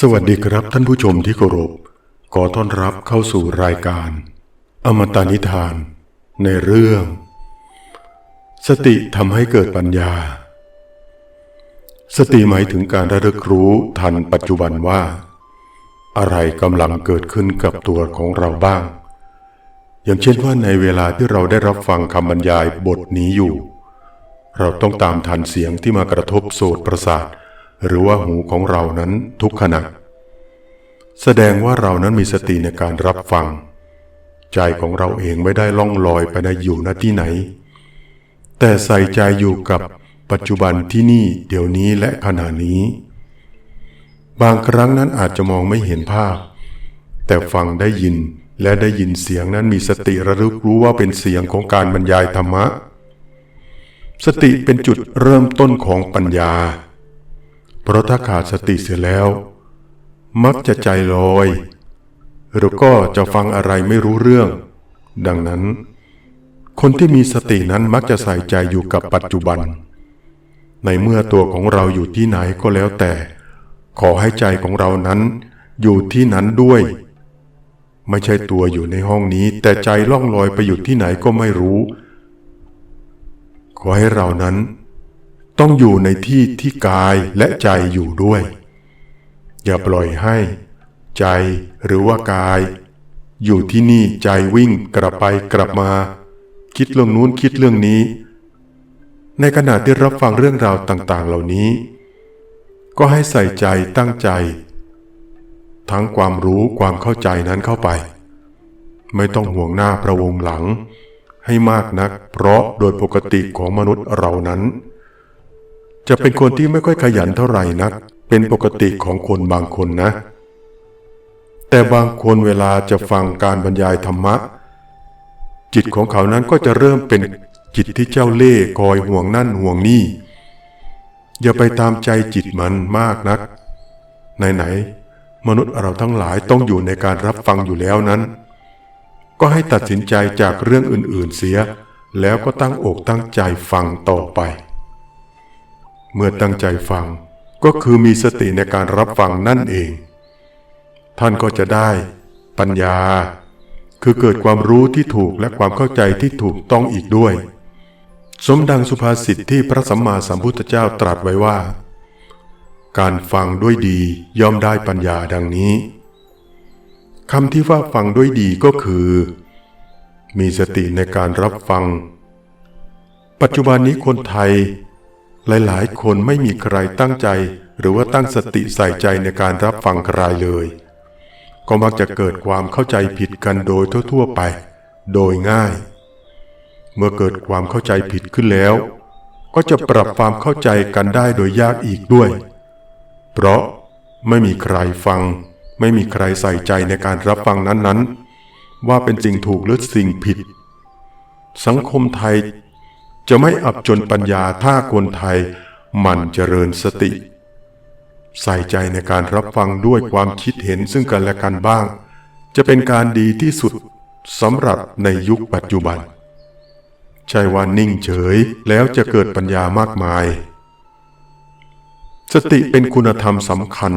สวัสดีครับท่านผู้ชมที่เคารพ ขอต้อนรับเข้าสู่รายการ อมตะนิทาน ในเรื่อง สติทำให้เกิดปัญญา สติหมายถึงการระลึกรู้ทันปัจจุบันว่า อะไรกำลังเกิดขึ้นกับตัวของเราบ้าง อย่างเช่นว่าในเวลาที่เราได้รับฟังคำบรรยายบทนี้อยู่ เราต้องตามทันเสียงที่มากระทบโสตประสาท หรือว่าหูของเรานั้นทุกขณะ แสดงว่าเรานั้นมีสติในการรับฟัง ใจของเราเองไม่ได้ล่องลอยไปในอยู่ณที่ไหน แต่ใส่ใจอยู่กับปัจจุบันที่นี่เดี๋ยวนี้และขณะนี้ บางครั้งนั้นอาจจะมองไม่เห็นภาพ แต่ฟังได้ยินและได้ยินเสียงนั้นมีสติระลึกรู้ว่าเป็นเสียงของการบรรยายธรรมะ สติเป็นจุดเริ่มต้นของปัญญา เพราะถ้าขาดสติเสียแล้ว มักจะใจลอยหรือก็จะฟังอะไรไม่รู้เรื่อง ดังนั้น คนที่มีสตินั้นมักจะใส่ใจอยู่กับปัจจุบัน ในเมื่อตัวของเราอยู่ที่ไหนก็แล้วแต่ ขอให้ใจของเรานั้นอยู่ที่นั้นด้วย ไม่ใช่ตัวอยู่ในห้องนี้ แต่ใจล่องลอยไปอยู่ที่ไหนก็ไม่รู้ ขอให้เรานั้น ต้องอยู่ในที่ที่กายและใจอยู่ด้วย อย่าปล่อยให้ ใจหรือว่ากาย อยู่ที่นี่ใจวิ่งกลับไปกลับมา คิดเรื่องนู้นคิดเรื่องนี้ ในขณะที่รับฟังเรื่องราวต่าง ๆ เหล่านี้ ก็ให้ใส่ใจตั้งใจ ทั้งความรู้ความเข้าใจนั้นเข้าไป ไม่ต้องห่วงหน้าประวงหลังให้มากนัก เพราะโดยปกติของมนุษย์เรานั้น จะเป็นคนที่ไม่ค่อยขยันเท่าไหร่นัก เป็นปกติของคนบางคนนะ แต่บางคนเวลาจะฟังการบรรยายธรรมะ จิตของเขานั้นก็จะเริ่มเป็นจิตที่เจ้าเล่ห์คอยห่วงนั่นห่วงนี่ อย่าไปตามใจจิตมันมากนัก ไหนๆมนุษย์เราทั้งหลายต้องอยู่ในการรับฟังอยู่แล้วนั้น ก็ให้ตัดสินใจจากเรื่องอื่นๆเสีย แล้วก็ตั้งอกตั้งใจฟังต่อไป เมื่อตั้งใจฟังก็คือมีสติในการรับฟังนั่นเอง ท่านก็จะได้ ปัญญา คือเกิดความรู้ที่ถูกและความเข้าใจที่ถูกต้องอีกด้วย สมดังสุภาษิตที่พระสัมมาสัมพุทธเจ้าตรัสไว้ว่า การฟังด้วยดีย่อมได้ปัญญาดังนี้คำที่ว่าฟังด้วยดีก็คือ มีสติในการรับฟัง ปัจจุบันนี้คนไทย หลายๆ คนไม่มีใครตั้งใจ หรือว่าตั้งสติใส่ใจในการรับฟังใครเลย ก็มักจะเกิดความเข้าใจผิดกันโดยทั่วๆไป โดยง่าย เมื่อเกิดความเข้าใจผิดขึ้นแล้ว ก็จะปรับความเข้าใจกันได้โดยยากอีกด้วย เพราะไม่มีใครฟัง ไม่มีใครใส่ใจในการรับฟังนั้นๆ ว่าเป็นสิ่งถูกหรือสิ่งผิด สังคมไทย จะไม่อับจนปัญญาถ้าคนไทยมันเจริญสติ ใส่ใจในการรับฟังด้วยความคิดเห็นซึ่งกันและกันบ้าง จะเป็นการดีที่สุดสำหรับในยุคปัจจุบัน ใช่ว่านิ่งเฉยแล้วจะเกิดปัญญามากมาย สติเป็นคุณธรรมสำคัญ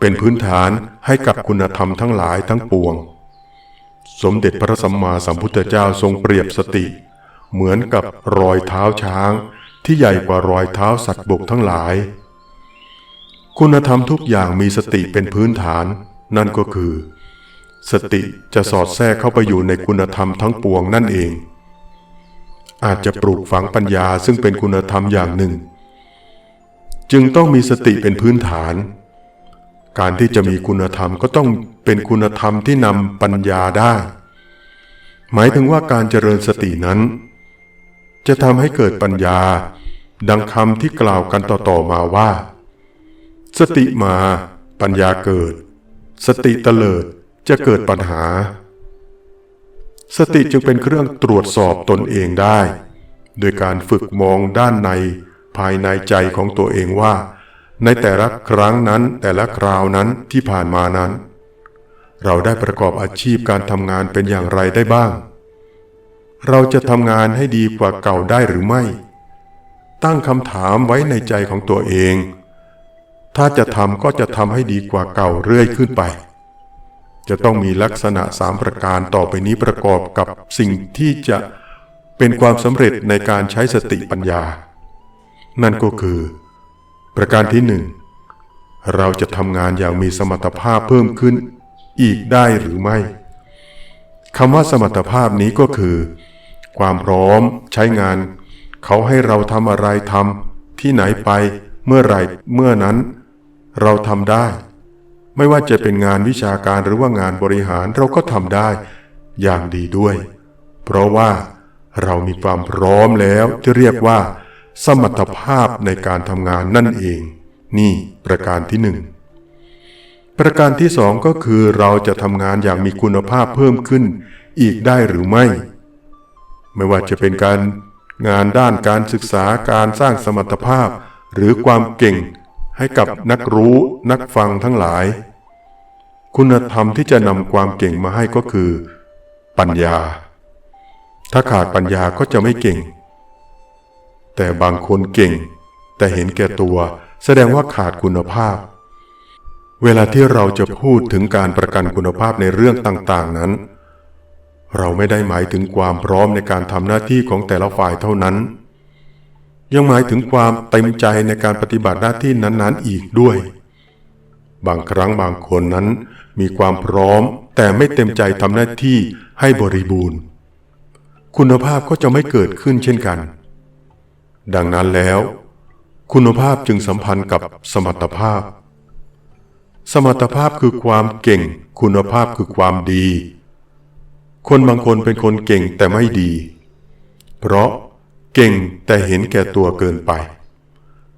เป็นพื้นฐานให้กับคุณธรรมทั้งหลายทั้งปวง สมเด็จพระสัมมาสัมพุทธเจ้าทรงเปรียบสติ เหมือนกับรอยเท้าช้าง ที่ใหญ่กว่ารอยเท้าสัตว์บกทั้งหลาย คุณธรรมทุกอย่างมีสติเป็นพื้นฐาน นั่นก็คือ สติจะสอดแทรกเข้าไปอยู่ในคุณธรรมทั้งปวงนั่นเอง อาจจะปลูกฝังปัญญาซึ่งเป็นคุณธรรมอย่างหนึ่ง จึงต้องมีสติเป็นพื้นฐาน การที่จะมีคุณธรรมก็ต้องเป็นคุณธรรมที่นำปัญญาได้หมายถึงว่าการเจริญสตินั้น จะทำให้เกิดปัญญา ดังคำที่กล่าวกันต่อๆมาว่า สติมาปัญญาเกิด สติเตลิดจะเกิดปัญหา สติจึงเป็นเครื่องตรวจสอบตนเองได้ โดยการฝึกมองด้านในภายในใจของตัวเองว่า ในแต่ละครั้งนั้นแต่ละคราวนั้นที่ผ่านมานั้น เราได้ประกอบอาชีพการทำงานเป็นอย่างไรได้บ้าง เราจะทำงานให้ดีกว่าเก่าได้หรือไม่ ตั้งคำถามไว้ในใจของตัวเอง ถ้าจะทำก็จะทำให้ดีกว่าเก่าเรื่อยขึ้นไป จะต้องมีลักษณะสามประการต่อไปนี้ประกอบกับสิ่งที่จะเป็นความสำเร็จในการใช้สติปัญญา นั่นก็คือ ประการที่หนึ่งเราจะทำงานอย่างมีสมรรถภาพเพิ่มขึ้นอีกได้หรือไม่คำว่าสมรรถภาพนี้ก็คือ ความพร้อม ใช้งาน เขาให้เราทำอะไรทำที่ไหนไป เมื่อไรเมื่อนั้น เราทำได้ ไม่ว่าจะเป็นงานวิชาการหรือว่างานบริหารเราก็ทำได้ อย่างดีด้วย เพราะว่าเรามีความพร้อมแล้วที่เรียกว่า สมรรถภาพในการทำงานนั่นเอง นี่ประการที่หนึ่งประการที่สองก็คือเราจะทำงานอย่างมีคุณภาพเพิ่มขึ้นอีกได้หรือไม่ ไม่ว่าจะเป็นการงานด้านการศึกษาการสร้างสมรรถภาพ หรือความเก่งให้กับนักรู้นักฟังทั้งหลาย คุณธรรมที่จะนำความเก่งมาให้ก็คือ ปัญญา ถ้าขาดปัญญาก็จะไม่เก่ง แต่บางคนเก่ง แต่เห็นแก่ตัวแสดงว่าขาดคุณภาพ เวลาที่เราจะพูดถึงการประกันคุณภาพในเรื่องต่าง ๆ นั้น เราไม่ได้หมายถึงความพร้อมในการทำหน้าที่ของแต่ละฝ่ายเท่านั้น ยังหมายถึงความเต็มใจในการปฏิบัติหน้าที่นั้นๆอีกด้วย บางครั้งบางคนนั้นมีความพร้อมแต่ไม่เต็มใจทำหน้าที่ให้บริบูรณ์ คุณภาพก็จะไม่เกิดขึ้นเช่นกัน ดังนั้นแล้ว คุณภาพจึงสัมพันธ์กับสมรรถภาพ สมรรถภาพคือความเก่ง คุณภาพคือความดี คนบางคนเป็นคนเก่งแต่ไม่ดี เพราะเก่งแต่เห็นแก่ตัวเกินไป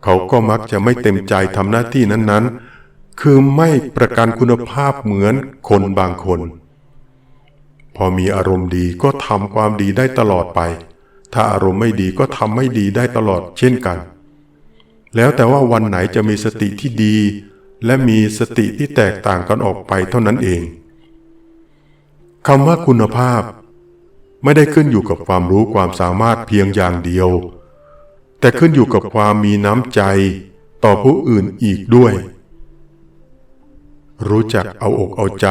เขาก็มักจะไม่เต็มใจทำหน้าที่นั้นๆ คือไม่ประกันคุณภาพเหมือนคนบางคน พอมีอารมณ์ดีก็ทำความดีได้ตลอดไป ถ้าอารมณ์ไม่ดีก็ทำไม่ดีได้ตลอดเช่นกัน แล้วแต่ว่าวันไหนจะมีสติที่ดี และมีสติที่แตกต่างกันออกไปเท่านั้นเอง คำว่าคุณภาพ ไม่ได้ขึ้นอยู่กับความรู้ความสามารถเพียงอย่างเดียว แต่ขึ้นอยู่กับความมีน้ำใจต่อผู้อื่นอีกด้วย รู้จักเอาอกเอาใจ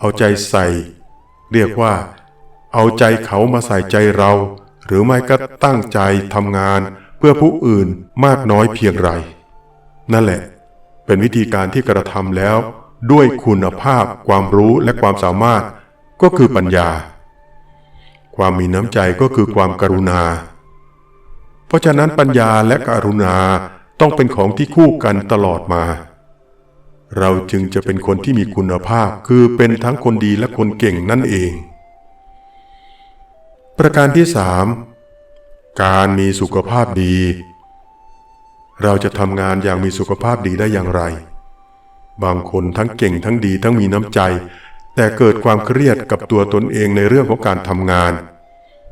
เอาใจใส่ เรียกว่า เอาใจเขามาใส่ใจเรา หรือไม่ก็ตั้งใจทำงานเพื่อผู้อื่นมากน้อยเพียงไร นั่นแหละ เป็นวิธีการที่กระทำแล้ว ด้วยคุณภาพความรู้และความสามารถ ก็คือปัญญา ความมีน้ำใจก็คือความกรุณา เพราะฉะนั้นปัญญาและกรุณาต้องเป็นของที่คู่กันตลอดมา เราจึงจะเป็นคนที่มีคุณภาพคือเป็นทั้งคนดีและคนเก่งนั่นเอง ประการที่สามการมีสุขภาพดี เราจะทำงานอย่างมีสุขภาพดีได้อย่างไร บางคนทั้งเก่งทั้งดีทั้งมีน้ำใจ แต่เกิดความเครียดกับตัวตนเองในเรื่องของการทำงาน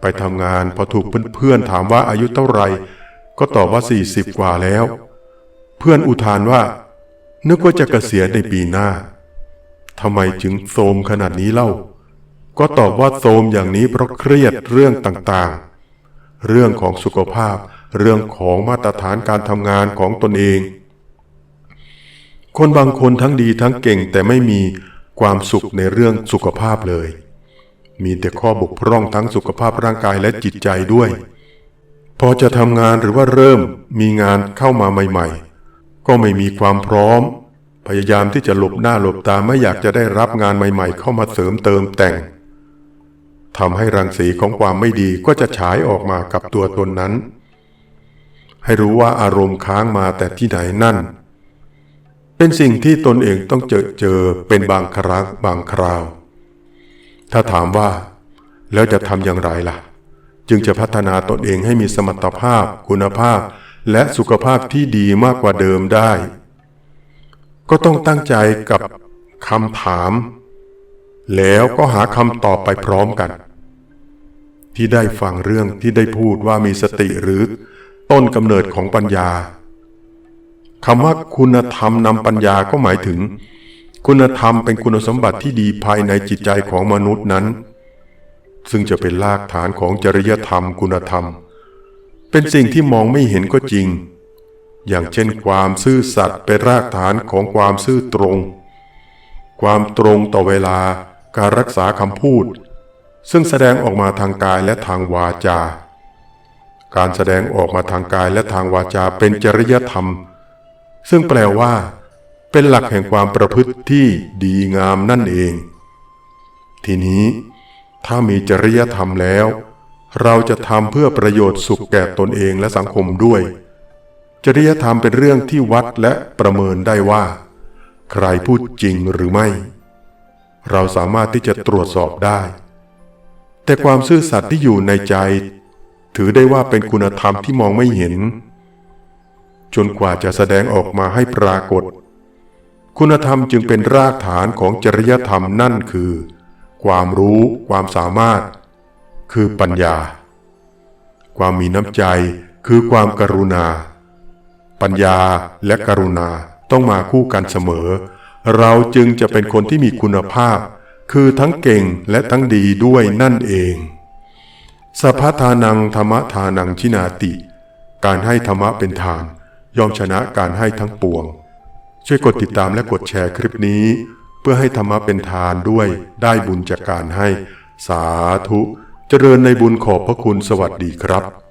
ไปทำงานพอถูกเพื่อนๆถามว่าอายุเท่าไหร่ ก็ตอบว่า 40 กว่าแล้ว เพื่อนอุทานว่า นึกว่าจะเกษียณในปีหน้าทำไมจึงโทมขนาดนี้เล่า ก็ตอบว่าโทมอย่างนี้เพราะเครียดเรื่องต่างๆ เรื่องของสุขภาพ เรื่องของมาตรฐานการทำงานของตนเอง คนบางคนทั้งดีทั้งเก่งแต่ไม่มี ความสุขในเรื่องสุขภาพเลย มีแต่ข้อบกพร่องทั้งสุขภาพร่างกายและจิตใจด้วย พอจะทำงานหรือว่าเริ่มมีงานเข้ามาใหม่ ๆ ก็ไม่มีความพร้อม พยายามที่จะหลบหน้าหลบตาไม่อยากจะได้รับงานใหม่ ๆ เข้ามาเสริมเติมแต่งทำให้รังสีของความไม่ดีก็จะฉายออกมากับตัวตนนั้น ให้รู้ว่าอารมณ์ค้างมาแต่ที่ไหนนั่น เป็นสิ่งที่ตนเองต้องเจอเจอเป็นบางครั้งบางคราว ถ้าถามว่า แล้วจะทำอย่างไรล่ะ จึงจะพัฒนาตนเองให้มีสมรรถภาพ คุณภาพ และสุขภาพที่ดีมากกว่าเดิมได้ ก็ต้องตั้งใจกับคำถาม แล้วก็หาคำตอบไปพร้อมกัน ที่ได้ฟังเรื่องที่ได้พูดว่ามีสติหรือต้นกำเนิดของปัญญา คำว่าคุณธรรมนำปัญญาก็หมายถึง คุณธรรมเป็นคุณสมบัติที่ดีภายในจิตใจของมนุษย์นั้น ซึ่งจะเป็นรากฐานของจริยธรรมคุณธรรม เป็นสิ่งที่มองไม่เห็นก็จริง อย่างเช่นความซื่อสัตย์เป็นรากฐานของความซื่อตรง ความตรงต่อเวลาการรักษาคำพูด ซึ่งแสดงออกมาทางกายและทางวาจา การแสดงออกมาทางกายและทางวาจาเป็นจริยธรรม ซึ่งแปลว่า เป็นหลักแห่งความประพฤติที่ดีงามนั่นเอง ทีนี้ ถ้ามีจริยธรรมแล้ว เราจะทำเพื่อประโยชน์สุขแก่ตนเองและสังคมด้วย จริยธรรมเป็นเรื่องที่วัดและประเมินได้ว่า ใครพูดจริงหรือไม่ เราสามารถที่จะตรวจสอบได้ แต่ความซื่อสัตย์ที่อยู่ในใจ ถือได้ว่าเป็นคุณธรรมที่มองไม่เห็น จนกว่าจะแสดงออกมาให้ปรากฏ คุณธรรมจึงเป็นรากฐานของจริยธรรมนั่นคือ ความรู้ ความสามารถ คือปัญญา ความมีน้ำใจคือความกรุณา ปัญญาและกรุณาต้องมาคู่กันเสมอ เราจึงจะเป็นคนที่มีคุณภาพ คือทั้งเก่งและทั้งดีด้วยนั่นเองสัพพทานังธรรมทานังชินาติ การให้ธรรมะเป็นทาน ยอมชนะการให้ทั้งปวง ช่วยกดติดตามและกดแชร์คลิปนี้ เพื่อให้ธรรมะเป็นทานด้วยได้บุญจากการให้ สาธุ เจริญในบุญขอบพระคุณสวัสดีครับ